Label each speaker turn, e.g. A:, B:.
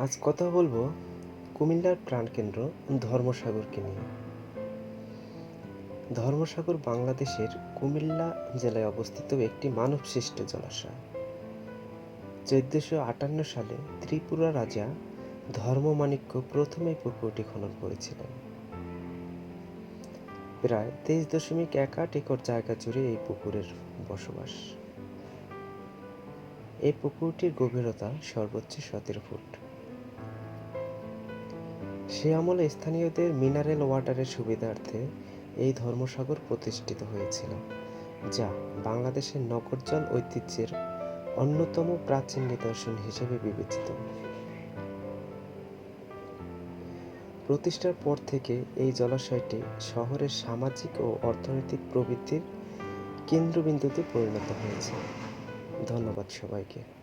A: আজ কথা বলব কুমিল্লার প্রাণকেন্দ্র ধর্মসাগরকে নিয়ে। ধর্মসাগর বাংলাদেশের কুমিল্লা জেলায় অবস্থিত একটি মানবসৃষ্ট জলাশয়। চোদ্দশো আটান্ন সালে ত্রিপুরা রাজা ধর্মমাণিক্য প্রথমে পুকুরটি খনন করেছিলেন। প্রায় তেইশ দশমিক এক আট একর জায়গা জুড়ে এই পুকুরের বসবাস। এই পুকুরটির গভীরতা সর্বোচ্চ সতেরো ফুট। সে আমলে স্থানীয়দের মিনারেল ওয়াটারের সুবিধার্থে এই ধর্মসাগর প্রতিষ্ঠিত হয়েছিল, যা বাংলাদেশের নগরজল ঐতিহ্যের অন্যতম প্রাচীন নিদর্শন হিসেবে বিবেচিত। প্রতিষ্ঠার পর থেকে এই জলাশয়টি শহরের সামাজিক ও অর্থনৈতিক প্রবৃদ্ধির কেন্দ্রবিন্দুতে পরিণত হয়েছে। ধন্যবাদ সবাইকে।